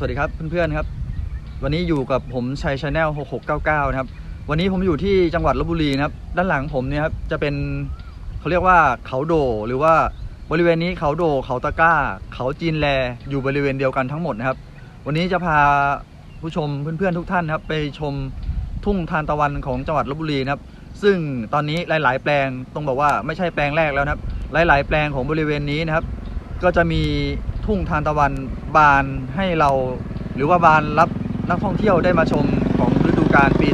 สวัสดีครับเพื่อนๆครับ วันนี้อยู่กับผมชัยชาแนล6699 นะครับ วันนี้ผมอยู่ที่จังหวัดลบบุรีนะครับ ด้านหลังผมเนี่ยครับจะเป็นเขาเรียกว่าเขาโด หรือว่าบริเวณนี้เขาโด เขาตะก้า เขาจีนแลอยู่บริเวณเดียวกันทั้งหมดนะครับ วันนี้จะพาผู้ชมเพื่อนๆทุกท่านนะครับ ไปชมทุ่งทานตะวันของจังหวัดลบบุรีนะครับ ซึ่งตอนนี้หลาย ๆ แปลงต้องบอกว่าไม่ใช่แปลงแรกแล้วนะครับ หลาย ๆ แปลงของบริเวณนี้นะครับ ก็จะมี ทุ่งทานตะวันบานให้เราหรือว่าบานรับนักท่องเที่ยวได้มาชมของฤดูกาลปี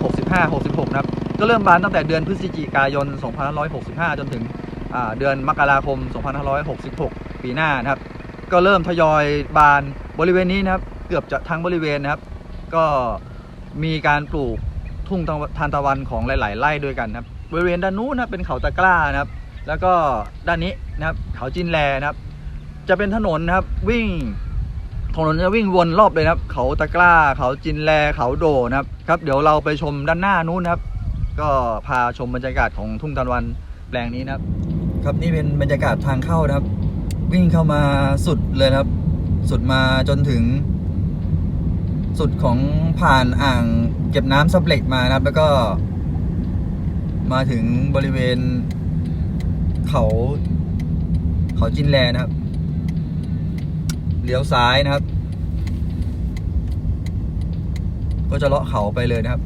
2565-66 นะครับ ก็เริ่มบานตั้งแต่เดือนพฤศจิกายน 2565 จนถึงเดือนมกราคม 2566 ปีหน้านะครับ ก็เริ่มทยอยบานบริเวณนี้นะครับ เกือบจะทั้งบริเวณนะครับ ก็มีการปลูกทุ่งทานตะวันของหลาย ๆ ไร่ด้วยกันนะครับ บริเวณด้านนู้นนะเป็นเขาตะกร้านะครับ แล้วก็ด้านนี้นะครับเขาจินแลนะครับ จะเป็นถนนนะครับ วิ่งถนนจะวิ่งวนรอบเลยนะครับ เขาตะกร้าเขาจินแลเขาโดนะครับครับ เดี๋ยวเราไปชมด้านหน้านู้นนะครับ ก็พาชมบรรยากาศของทุ่งตะวันแปลงนี้นะครับ ครับนี่เป็นบรรยากาศทางเข้านะครับ วิ่งเข้ามาสุดเลยครับ สุดมาจนถึง สุดของผ่านอ่างเก็บน้ำซับเหล็กมานะครับ แล้วก็ มาถึงบริเวณเขา เขาจินแลนะครับ เลี้ยวซ้ายนะครับ ก็จะเลาะเขาไปเลยนะครับ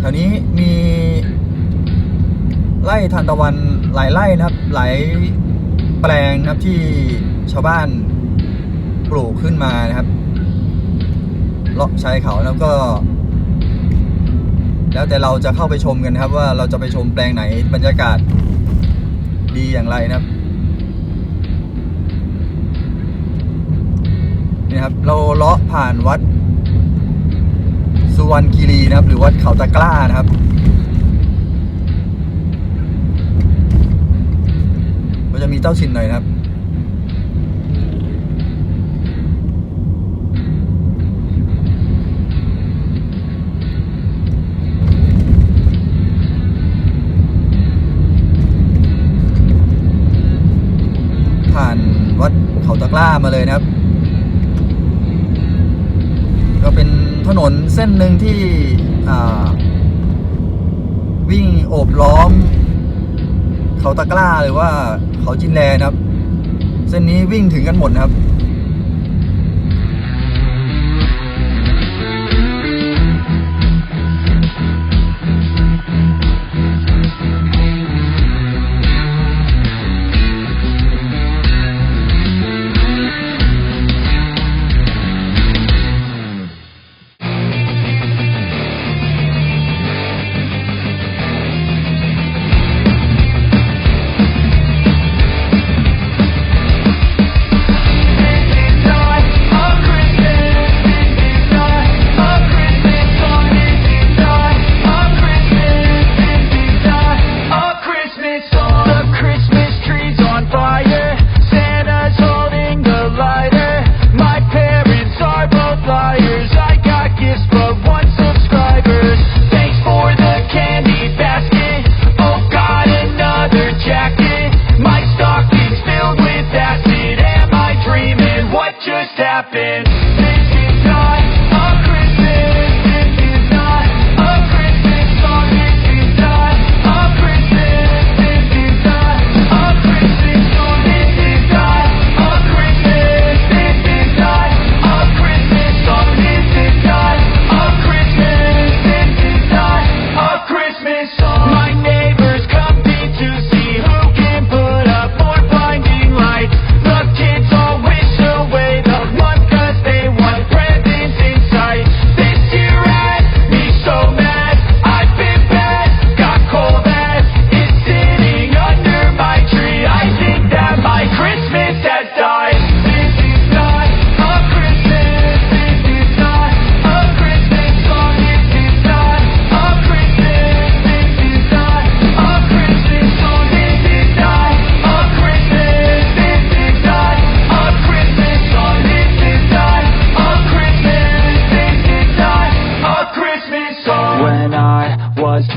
แถวนี้มีไร่ทานตะวัน หลายไร่นะครับ หลายแปลงนะครับที่ชาวบ้านปลูกขึ้นมานะครับเลาะชายเขาแล้วก็ แล้วแต่เราจะเข้าไปชมกันครับว่าเราจะไปชมแปลงไหนบรรยากาศดีอย่างไรนะครับนี่ครับ เราเลาะผ่านวัดสุวรรณคีรีนะครับ หรือวัดเขาตะกร้านะครับ จะมีเจ้าชินหน่อยครับ ผ่านวัดเขาตะกร้ามาเลยนะครับ ก็เป็นถนนเส้นหนึ่งที่วิ่งโอบล้อม เขาตะกร้าหรือว่าเขาจินแลนะครับ เส้นนี้วิ่งถึงกันหมดนะครับ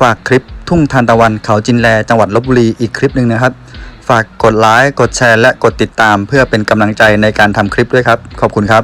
ฝากคลิปทุ่งทานตะวันเขาจินแลจังหวัดลบบุรีอีกคลิปหนึ่งนะครับ ฝากกดไลค์กดแชร์และกดติดตาม เพื่อเป็นกำลังใจในการทำคลิปด้วยครับ ขอบคุณครับ